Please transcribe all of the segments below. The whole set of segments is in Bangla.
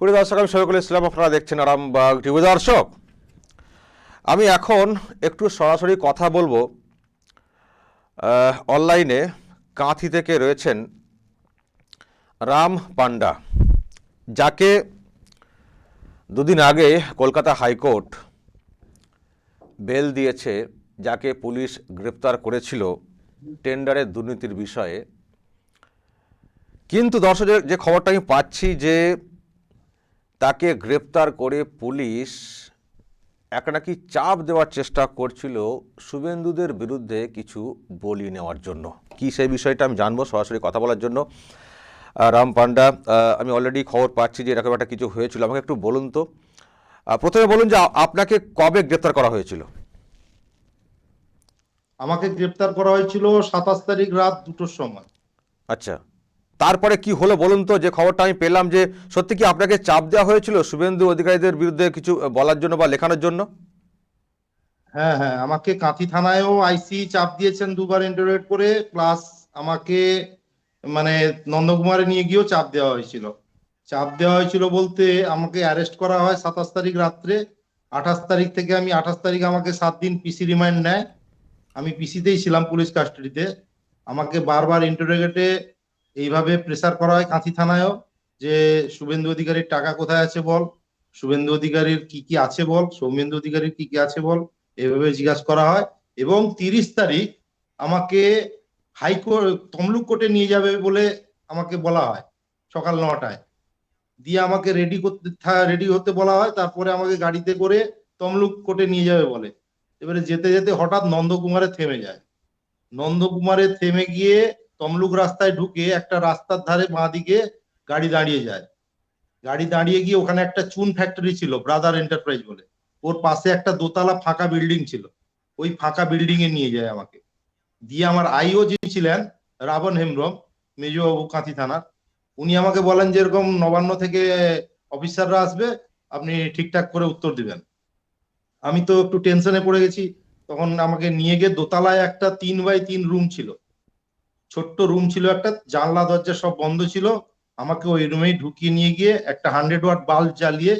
প্রিয় দর্শক, আমি শফিকুল ইসলাম, আপনারা দেখছেন আরামবাগ টিভি। দর্শক, আমি এখন একটু সরাসরি কথা বলব অনলাইনে কাঁথি থেকে রয়েছেন রাম পান্ডা, যাকে দুদিন আগে কলকাতা হাইকোর্ট বেল দিয়েছে, যাকে পুলিশ গ্রেপ্তার করেছিল টেন্ডারের দুর্নীতির বিষয়ে। কিন্তু দর্শকের যে খবরটা আমি পাচ্ছি যে তাকে গ্রেপ্তার করে পুলিশ এক নাকি চাপ দেওয়ার চেষ্টা করছিল শুভেন্দুদের বিরুদ্ধে কিছু বলি নেওয়ার জন্য। কি সেই বিষয়টা আমি জানব সরাসরি কথা বলার জন্য। রাম পান্ডা আমি অলরেডি খবর পাচ্ছি যে এরকম একটা কিছু হয়েছিল। আমাকে একটু বলুন তো। প্রথমে বলুন যে আপনাকে কবে গ্রেপ্তার করা হয়েছিল? আমাকে গ্রেপ্তার করা হয়েছিল সাতাশ তারিখ রাত দুটোর সময়। আচ্ছা। তারপরে কি হলো বলুন তো? যে খবরটা আমি পেলাম যে, সত্যি কি আপনাকে চাপ দেওয়া হয়েছিল শুভেন্দু অধিকারীদের বিরুদ্ধে কিছু বলার জন্য বা লেখানোর জন্য? হ্যাঁ হ্যাঁ আমাকে কাঁথি থানায়ও আইসি চাপ দিয়েছেন দুবার ইন্টারোগেট করে প্লাস আমাকে মানে নন্দকুমারে নিয়ে গিয়েও চাপ দেওয়া হয়েছিল। চাপ দেওয়া হয়েছিল বলতে আমাকে অ্যারেস্ট করা হয় সাতাশ তারিখ রাত্রে। আঠাশ তারিখ থেকে আমি, আঠাশ তারিখ আমাকে সাত দিন পিসি রিমান্ড নেয়। আমি পিসিতেই ছিলাম পুলিশ কাস্টাডিতে আমাকে বারবার ইন্টারোগেটে এইভাবে প্রেসার করা হয় কাঁথি থানায়ও যে শুভেন্দু অধিকারীর টাকা কোথায় আছে বল? শুভেন্দু অধিকারীর কি কি আছে বল? সৌমেন্দু অধিকারীর কি কি আছে বল? এভাবে জিজ্ঞাসা করা হয় এবং তিরিশ তারিখ আমাকে হাইকোর্ট তমলুক কোর্টে নিয়ে যাবে বলে আমাকে বলা হয় সকাল নটায়। দিয়ে আমাকে রেডি করতে রেডি হতে বলা হয়, তারপরে আমাকে গাড়িতে করে তমলুক কোর্টে নিয়ে যাবে বলে। এবারে যেতে যেতে হঠাৎ নন্দকুমারে থেমে যায়। নন্দকুমারে থেমে গিয়ে তমলুক রাস্তায় ঢুকে একটা রাস্তার ধারে বাঁ দিকে গাড়ি দাঁড়িয়ে যায়। গাড়ি দাঁড়িয়ে গিয়ে ওখানে একটা চুন ফ্যাক্টরি ছিল ব্রাদার এন্টারপ্রাইজ বলে। ওর পাশে একটা দোতলা ফাঁকা বিল্ডিং ছিল। ওই ফাঁকা বিল্ডিং এ নিয়ে যায় আমাকে। দিয়ে আমার আইও যিনি ছিলেন, রাবণ হেমব্রম, মেজবাবু কাঁথি থানার, উনি আমাকে বলেন যে এরকম নবান্ন থেকে অফিসাররা আসবে, আপনি ঠিকঠাক করে উত্তর দিবেন। আমি তো একটু টেনশনে পড়ে গেছি। তখন আমাকে নিয়ে গিয়ে দোতলায় একটা তিন বাই তিন রুম ছিল। ছোট্ট রুম ছিল একটা, জানলা, দরজা সব বন্ধ ছিল। আমাকে ওই রুমেই ঢুকিয়ে নিয়ে গিয়ে একটা হান্ড্রেড ওয়াট বাল্ব জ্বালিয়ে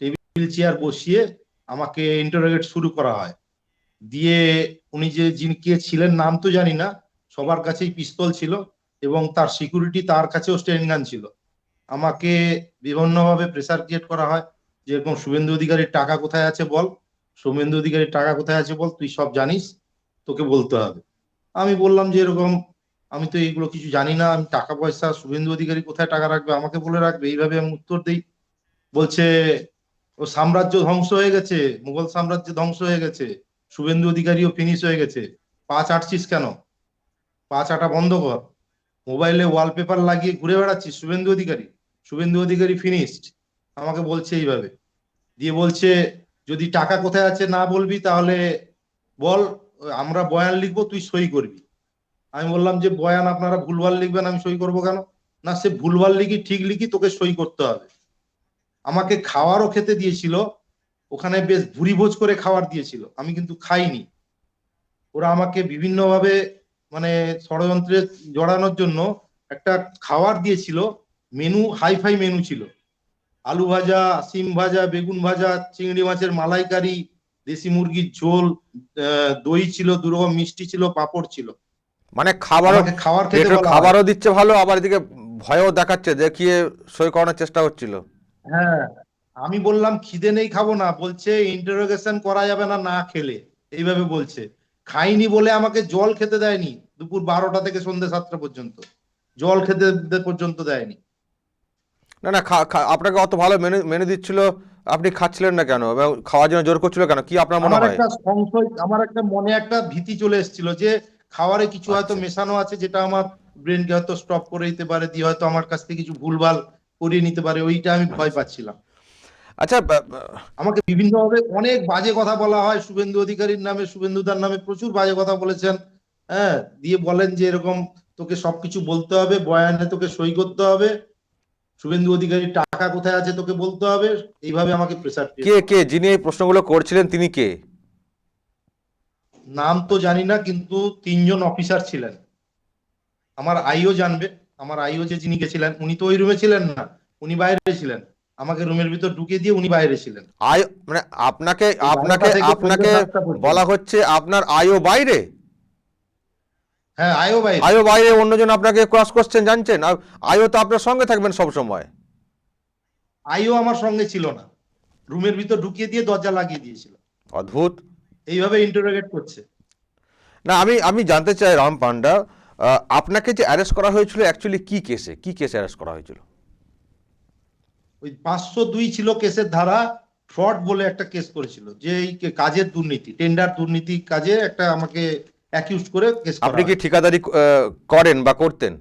টেবিল চেয়ার বসিয়ে আমাকে ইন্টারোগেট শুরু করা হয়। দিয়ে উনি যে যিনি কে ছিলেন, নাম তো জানি না, সবার কাছেই পিস্তল ছিল এবং তার সিকিউরিটি তার কাছেও স্টেন ছিল। আমাকে বিভিন্নভাবে প্রেসার ক্রিয়েট করা হয় যেরকম শুভেন্দু অধিকারীর টাকা কোথায় আছে বল? সৌমেন্দু অধিকারীর টাকা কোথায় আছে বল? তুই সব জানিস, তোকে বলতে হবে। আমি বললাম যে এরকম আমি তো এইগুলো কিছু জানি না, আমি টাকা পয়সা, শুভেন্দু অধিকারী কোথায় টাকা রাখবে, আমাকে বলে রাখবে, এইভাবে আমি উত্তর দিই। বলছে, ও সাম্রাজ্য ধ্বংস হয়ে গেছে, মুঘল সাম্রাজ্য ধ্বংস হয়ে গেছে, শুভেন্দু অধিকারীও ফিনিশ হয়ে গেছে, পাঁচ আটছিস কেন? পাঁচ আটা বন্ধ কর, মোবাইলে ওয়ালপেপার লাগিয়ে ঘুরে বেড়াচ্ছিস, শুভেন্দু অধিকারী শুভেন্দু অধিকারী ফিনিশড আমাকে বলছে এইভাবে। দিয়ে বলছে, যদি টাকা কোথায় আছে না বলবি তাহলে বল, আমরা বয়ান লিখব, তুই সই করবি। আমি বললাম যে, বয়ান আপনারা ভুলভাল লিখবেন, আমি সই করব কেন? না, সে ভুলভাল লিখি, ঠিক লিখি, তোকে সই করতে হবে। আমাকে খাওয়ারও খেতে দিয়েছিল, ওখানে বেশ ভুরি ভোজ করে খাওয়ার দিয়েছিল, আমি কিন্তু খাইনি। ওরা আমাকে বিভিন্নভাবে মানে ষড়যন্ত্রে জড়ানোর জন্য একটা খাবার দিয়েছিল, মেনু, হাইফাই মেনু ছিল। আলু ভাজা, সিম ভাজা, বেগুন ভাজা, চিংড়ি মাছের মালাইকারি, দেশি মুরগির ঝোল দই ছিল, দুরকম মিষ্টি ছিল, পাঁপড় ছিল। মানে খাবারও খাবার খাবারও দিচ্ছে ভালো আবার এদিকে ভয়ও দেখাচ্ছে দেখিয়ে সই করানোর চেষ্টা হচ্ছিল। হ্যাঁ আমি বললাম খিদে নেই খাব না। বলছে ইন্টারোগেশন করা যাবে না না খেলে। এইভাবে বলছে। খাইনি বলে আমাকে জল খেতে দেয়নি দুপুর বারোটা থেকে সন্ধ্যে সাতটা পর্যন্ত। জল খেতে পর্যন্ত দেয়নি। না না আপনাকে অত ভালো মেনে মেনু দিচ্ছিল আপনি খাচ্ছিলেন না কেন? খাওয়ার জন্য জোর করছিল কেন? কি আপনার মনে আমার হয়? একটা সংশয় আমার একটা মনে একটা ভীতি চলে এসেছিল যে খাবারে কিছু হয়তো আচ্ছা। মেশানো আছে যেটা আমার ব্রেনকে হয়তো স্টপ করে দিতে পারে দিয়ে হয়তো আমার কাছ থেকে কিছু ভুলভাল করিয়ে নিতে পারে ওইটা আমি ভয় পাচ্ছিলাম। আচ্ছা আমাকে বিভিন্নভাবে অনেক বাজে কথা বলা হয় শুভেন্দু অধিকারীর নামে শুভেন্দুদার নামে প্রচুর বাজে কথা বলেছেন হ্যাঁ দিয়ে বলেন যে এরকম তোকে সবকিছু বলতে হবে বয়ানে তোকে সই করতে হবে শুভেন্দু অধিকারীর টাকা কোথায় আছে তোকে বলতে হবে এইভাবে আমাকে প্রেসার কে কে যিনি এই প্রশ্নগুলো করছিলেন তিনি কে? নাম তো জানি না কিন্তু তিনজন অফিসার ছিলেন। আমার আইও জানবে আমার আইও যে যিনি গেছিলেন উনি তো ওই রুমে ছিলেন না উনি বাইরে ছিলেন। আমাকে রুমের ভিতর ঢুকিয়ে দিয়ে উনি বাইরে ছিলেন। আয় মানে আপনাকে আপনাকে আপনাকে। বলা হচ্ছে আপনার আয়ও বাইরে? হ্যাঁ আয়ও বাইরে। আয়ও বাইরে অন্যজন আপনাকে ক্রস করছেন জানছেন আর আয়ও তো আপনার সঙ্গে থাকবেন সব সময়। আইও আমার সঙ্গে ছিল না। রুমের ভিতর ঢুকিয়ে দিয়ে দরজা লাগিয়ে দিয়েছিল। অদ্ভুত। এইভাবে ইন্টারোগেট করছে। না আমি আমি জানতে চাই রাম পান্ডা আপনাকে যে অ্যারেস্ট করা হয়েছিল অ্যাকচুয়ালি কি কেসে কি কেসে অ্যারেস্ট করা হয়েছিল? ওই পাঁচশো দুই ছিল কেসের ধারা ফ্রড বলে একটা কেস করেছিল যে এই কাজের দুর্নীতি টেন্ডার দুর্নীতি কাজে একটা আমাকে অ্যাকিউজ করে কেস আপনি কি ঠিকাদারি করেন বা করতেন?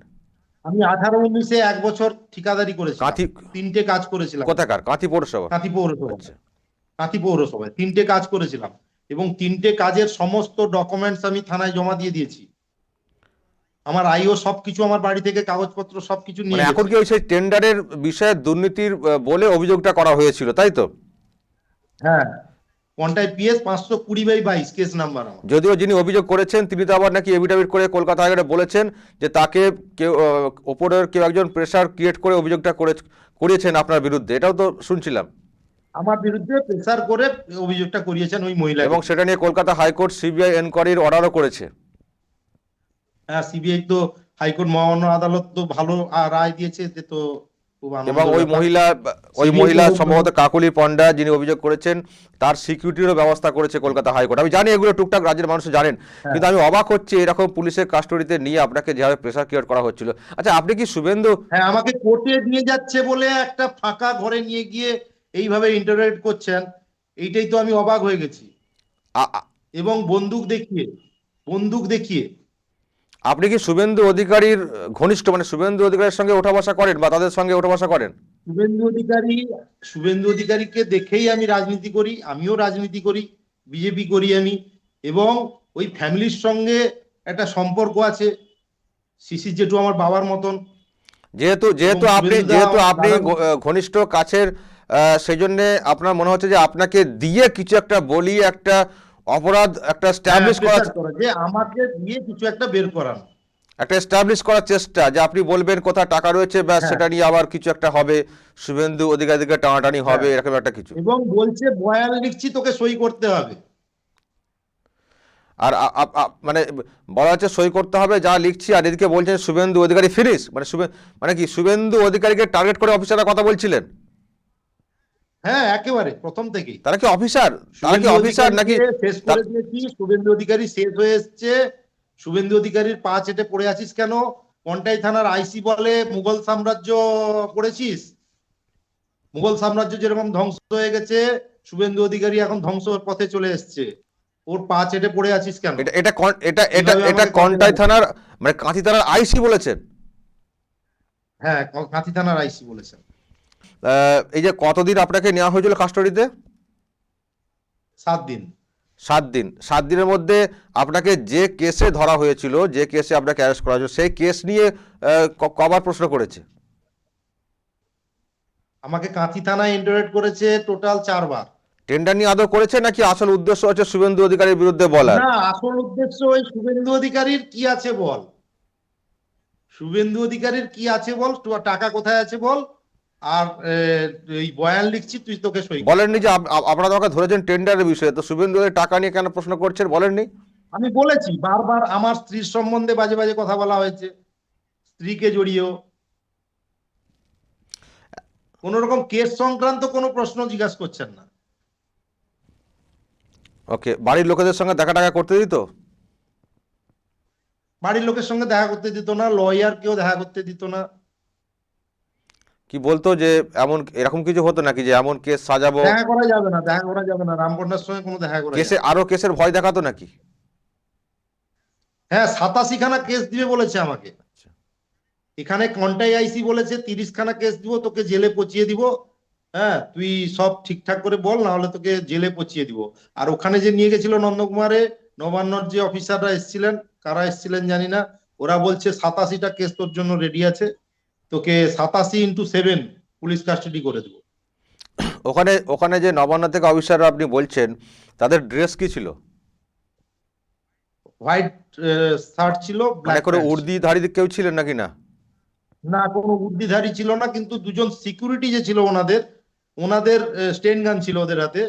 আমি আঠারো উনিশে এক বছর ঠিকাদারি করেছি কাঁথি তিনটে কাজ করেছিলাম। কোথাকার? কাঁথি পৌরসভা? কাঁথি পৌরসভা। আচ্ছা। কাঁথি পৌরসভায় তিনটে কাজ করেছিলাম। এবং তিনটে কাজের সমস্ত ডকুমেন্টস আমি থানায় জমা দিয়ে দিয়েছি। আমার আইও সবকিছু আমার বাড়ি থেকে কাগজপত্র সবকিছু মানে নিয়ে এখন কি ওই সেই টেন্ডারের বিষয়ে দুর্নীতির বলে অভিযোগটা করা হয়েছিল তাই তো? হ্যাঁ। পন্টায় পিএস পাঁচশো কুড়ি বাই বাইশ কেস নাম্বার আমার। যদিও যিনি অভিযোগ করেছেন তিনি তো আবার নাকি এভিডেভিট করে কলকাতা হাইকোর্টে বলেছেন যে তাকে কেউ ওপরের কেউ একজন প্রেশার ক্রিয়েট করে অভিযোগটা করে করিয়েছেন আপনার বিরুদ্ধে। এটাও তো শুনছিলাম। আমার বিরুদ্ধে প্রেসার করে অভিযোগটা করিয়েছেন ওই মহিলা। এবং সেটা নিয়ে কলকাতা হাইকোর্ট সিবিআই এনকোয়ারির অর্ডারও করেছে। হ্যাঁ সিবিআই তো হাইকোর্ট মহামান্য আদালত তো ভালো রায় দিয়েছে এতে তো এবং ওই মহিলা ওই মহিলা সম্ভবত কাকলি পণ্ডা যিনি অভিযোগ করেছেন তার সিকিউরিটিরও ব্যবস্থা করেছে কলকাতা হাইকোর্ট। আমি জানি এগুলো টুকটাক রাজ্যের মানুষ জানেন কিন্তু আমি অবাক হচ্ছে এরকম পুলিশের কাস্টডিতে নিয়ে আপনাকে যেভাবে প্রেসার ক্রিয়েট করা হচ্ছিল। আচ্ছা আপনি কি শুভেন্দু হ্যাঁ আমাকে কোর্টে নিয়ে যাচ্ছে বলে একটা ফাঁকা ঘরে নিয়ে গিয়ে এইভাবে ইন্টারোগেট করছেন এইটাই তো আমি অবাক হয়ে গেছি। এবং বন্দুক দেখিয়ে বন্দুক দেখিয়ে। আপনি কি শুভেন্দু অধিকারীর ঘনিষ্ঠ মানে শুভেন্দু অধিকারীর সঙ্গে ওঠা বসা করেন বা তাদের সঙ্গে ওঠা বসা করেন? শুভেন্দু অধিকারী শুভেন্দু অধিকারীকে দেখেই আমি রাজনীতি করি আমিও রাজনীতি করি বিজেপি করি আমি। এবং ওই ফ্যামিলির সঙ্গে একটা সম্পর্ক আছে শিশির জেঠু আমার বাবার মতন। যেহেতু যেহেতু আপনি যেহেতু আপনি ঘনিষ্ঠ কাছের সেই জন্য আপনার মনে হচ্ছে যে আপনাকে দিয়ে কিছু একটা বলিয়ে একটা অপরাধ একটা স্ট্যাবলিশ করা করা, যে আমাকে দিয়ে কিছু একটা বের করানো একটা এস্টাবলিশ করার চেষ্টা যে আপনি বলবেন কোথায় টাকা রয়েছে ব্যাস হ্যাঁ। সেটা নিয়ে আবার কিছু একটা হবে শুভেন্দু অধিকারীকে টানাটানি হবে হ্যাঁ। এরকম একটা কিছু এবং বলছে বয়ান লিখছি তোকে সই করতে হবে আর মানে বলা হচ্ছে সই করতে হবে যা লিখছি আর এদিকে বলছেন শুভেন্দু অধিকারী ফিনিশ মানে মানে কি শুভেন্দু অধিকারীকে টার্গেট করে অফিসাররা কথা বলছিলেন হ্যাঁ একেবারে প্রথম থেকেই। তারা কি অফিসার তারা কি অফিসার নাকি শেষ করে দিয়েছি শুভেন্দু অধিকারী শেষ হয়ে এসছে। শুভেন্দু অধিকারীর পা চেটে পড়ে আছিস কেন? কন্টাই থানার আইসি বলে মুঘল সাম্রাজ্য পড়েছিস মুঘল সাম্রাজ্য যেরকম ধ্বংস হয়ে গেছে শুভেন্দু অধিকারী এখন ধ্বংসের পথে চলে এসছে। ওর পা চেটে পড়ে আছিস কেন? এটা এটা এটা এটা এটা কন্টাই থানার মানে কাঁথি থানার আইসি বলেছেন? হ্যাঁ কাঁথি থানার আইসি বলেছেন। এই যে কতদিন আপনাকে নেওয়া হয়েছিল কাস্টডিতে সাত দিন। সাত দিন। সাত দিনের মধ্যে আপনাকে যে কেসে ধরা হয়েছিল যে কেসে আপনাকে অ্যারেস্ট করা হয়েছিল সেই কেস নিয়ে কবার প্রশ্ন করেছে? আমাকে কাঁথি থানায় ইন্টারেট করেছে টোটাল চারবার। টেন্ডার নিয়ে আদৌ করেছে নাকি আসল উদ্দেশ্য হচ্ছে শুভেন্দু অধিকারীর বিরুদ্ধে বলার? না আসল উদ্দেশ্য ওই শুভেন্দু অধিকারীর কি আছে বল? শুভেন্দু অধিকারীর কি আছে বল? টাকা কোথায় আছে বল? আর এই বয়ান লিখছি তুই তোকে সই বলেননি যে আপ- আপ- আপনারা আমাকে ধরেছেন টেন্ডারের বিষয়ে। তো শুভেন্দু টাকা নিয়ে কেন প্রশ্ন করছেন বলেননি? আমি বলেছি বারবার আমার স্ত্রীর সম্বন্ধে বাজে বাজে কথা বলা হয়েছে। স্ত্রীকে জড়িয়েও। কোন রকম কেস সংক্রান্ত কোনো প্রশ্ন জিজ্ঞাসা করছেন না। ওকে বাড়ির লোকেদের সঙ্গে দেখা টাকা করতে দিত? বাড়ির লোকের সঙ্গে দেখা করতে দিত না লয়ার কেউ দেখা করতে দিত না। কি বলতো যে এমন এরকম কিছু হতো নাকি যে এমন কেস সাজাবো? দেখা করা যাবে না দেখা করা যাবে না। রামকন্যার সঙ্গে কোনো দেখা করা। কেসে আরও কেসের ভয় দেখাতো নাকি? হ্যাঁ সাতাশি খানা কেস দিবে বলেছে আমাকে। আচ্ছা। এখানে কন্টাই আইসি বলেছে তিরিশ খানা কেস দিব তোকে জেলে পচিয়ে দিব। হ্যাঁ তুই সব ঠিকঠাক করে বল না হলে তোকে জেলে পচিয়ে দিব। আর ওখানে যে নিয়ে গেছিল নন্দকুমারে নবান্নর যে অফিসাররা এসেছিলেন কারা এসেছিলেন জানি না ওরা বলছে সাতাশিটা কেস তোর জন্য রেডি আছে। তোকে সাতাশি ইন্টু সেভেন পুলিশ কাস্টাডি করে দেবো। ওখানে ওখানে যে নবান্ন থেকে অফিসাররা আপনি বলছেন তাদের ড্রেস কি ছিল? হোয়াইট শার্ট ছিল মানে ব্ল্যাক করে উর্দিধারী কেউ ছিলেন নাকি না? না কোনো উর্দিধারী ছিল না কিন্তু দুজন সিকিউরিটি যে ছিল ওনাদের ওনাদের স্টেন গান ছিল ওদের হাতে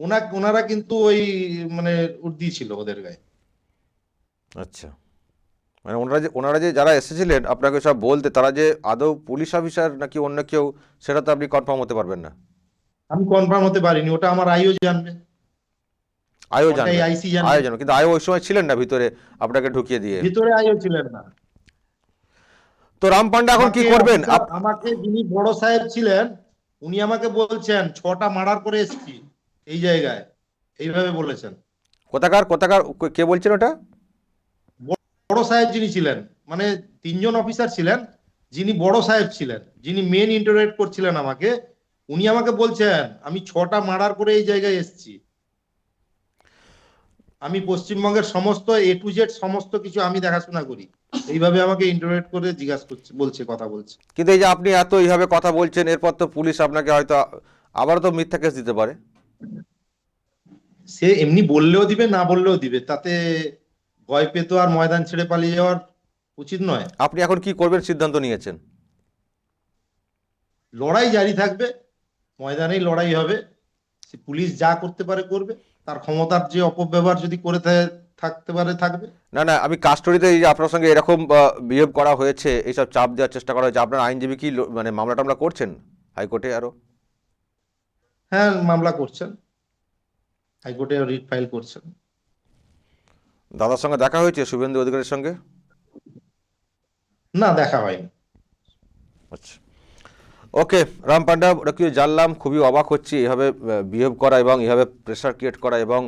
ওনা ওনারা কিন্তু ওই মানে উর্দি ছিল ওদের গায়ে। আচ্ছা। মানে ওনারা যে ওনারা যে যারা এসেছিলেন আপনাকে সব বলতে তারা যে আদৌ পুলিশ অফিসার নাকি অন্য কেউ সেটা তো আপনি কনফার্ম হতে পারবেন না। আমি কনফার্ম হতে পারিনি ওটা আমার আইও জানবে। ওটাই জানবে আইসি জানবে কিন্তু আয়ও ওই সময় ছিলেন না ভিতরে আপনাকে ঢুকিয়ে দিয়ে। ভিতরে আইও ছিলেন না। তো রাম পান্ডা এখন কি করবেন? আমাকে যিনি বড় সাহেব ছিলেন উনি আমাকে বলছেন ছটা মার্ডার করে এসেছি এই জায়গায়। এইভাবে বলেছেন। কোথাকার কোথাকার কে বলছেন ওটা? বড় সাহেব যিনি ছিলেন মানে তিনজন অফিসার ছিলেন যিনি বড় সাহেব ছিলেন যিনি মেন ইন্টারোগেট করছিলেন আমাকে উনি আমাকে বলছেন আমি ছটা মার্ডার করে এই জায়গায় এসেছি। আমি পশ্চিমবঙ্গের সমস্ত এ টু জেড সমস্ত কিছু আমি দেখাশোনা করি। এইভাবে আমাকে ইন্টারোগেট করে জিজ্ঞাসা করছে বলছে কথা বলছে। কিন্তু এই যে আপনি এত এইভাবে কথা বলছেন এরপর তো পুলিশ আপনাকে হয়তো আবারও তো মিথ্যা কেস দিতে পারে। সে এমনি বললেও দিবে না বললেও দিবে তাতে ভয় পেতো আর ময়দান ছেড়ে পালিয়ে যাওয়ার উচিত নয়। আপনি এখন কি করবেন সিদ্ধান্ত নিয়েছেন? লড়াই জারি থাকবে ময়দানেই লড়াই হবে। সে পুলিশ যা করতে পারে করবে তার ক্ষমতার যে অপব্যবহার যদি করে থাকতে পারে থাকবে। না না আমি কাস্টডিতে এই যে আপনার সঙ্গে এরকম বিহেভ করা হয়েছে এইসব চাপ দেওয়ার চেষ্টা করা হয়েছে আপনার আইনজীবী কি মানে মামলা টামলা করছেন হাইকোর্টে আরও? হ্যাঁ মামলা করছেন। হাইকোর্টে রিট ফাইল করছেন। দাদার সঙ্গে দেখা হয়েছে শুভেন্দু অধিকারীর সঙ্গে? না দেখা হয়নি। আচ্ছা। ওকে রাম পান্ডা ওটা কি জানলাম খুবই অবাক হচ্ছি। এভাবে বিহেভ করা এবং এভাবে প্রেশার ক্রিয়েট করা এবং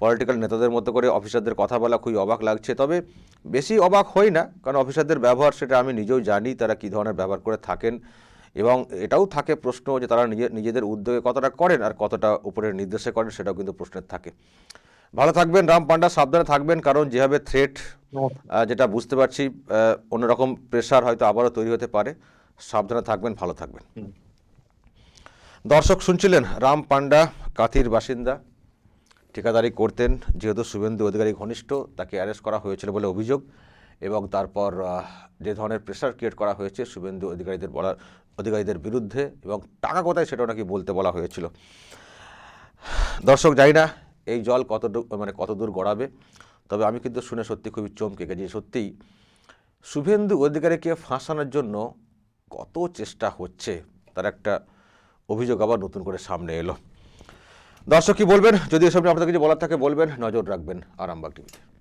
পলিটিক্যাল নেতাদের মতো করে অফিসারদের কথা বলা খুবই অবাক লাগছে। তবে বেশি অবাক হই না কারণ অফিসারদের ব্যবহার সেটা আমি নিজেও জানি তারা কী ধরনের ব্যবহার করে থাকেন এবং এটাও থাকে প্রশ্ন যে তারা নিজে নিজেদের উদ্যোগে কতটা করেন আর কতটা উপরের নির্দেশে করেন সেটাও কিন্তু প্রশ্নের থাকে। ভালো থাকবেন রাম পান্ডা সাবধানে থাকবেন কারণ যেভাবে থ্রেট যেটা বুঝতে পারছি অন্যরকম প্রেশার হয়তো আবারও তৈরি হতে পারে। সাবধানে থাকবেন ভালো থাকবেন। দর্শক শুনছিলেন রাম পান্ডা কাথির বাসিন্দা ঠিকাদারি করতেন যেহেতু শুভেন্দু অধিকারী ঘনিষ্ঠ তাকে অ্যারেস্ট করা হয়েছিল বলে অভিযোগ এবং তারপর যে ধরনের প্রেশার ক্রিয়েট করা হয়েছে শুভেন্দু অধিকারীদের বলার অধিকারীদের বিরুদ্ধে এবং টাকা কোথায় সেটাও নাকি বলতে বলা হয়েছিল। দর্শক জানি না এই জল কত মানে কত দূর গড়াবে? তবে আমি কিন্তু শুনে সত্যি খুবই চমকে গেছি সত্যিই শুভেন্দু অধিকারীকে ফাঁসানোর জন্য কত চেষ্টা হচ্ছে, তার একটা অভিযোগ আবার নতুন করে সামনে এলো। দর্শক কি বলবেন? যদি এসব নিয়ে আপনাদের কিছু বলার থাকে বলবেন, নজর রাখবেন আরামবাগ টিভিতে।